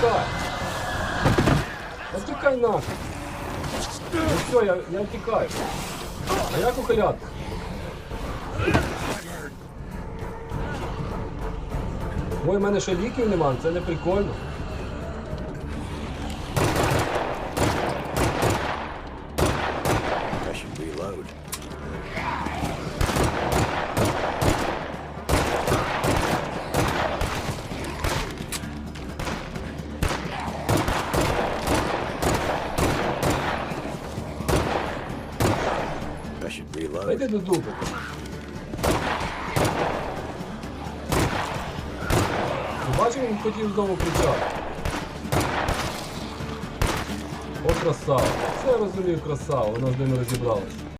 Тікай! Затікай нахуй! Ну все, я я втікаю. А як ухиляти? Ой, у мене ще ліків немає, це не прикольно. I should reload. I should reload. Пойди до дуба Ти Бачив, він хотів знову кричати. О, красава. Все розумію, красава, вона з ними розібралась.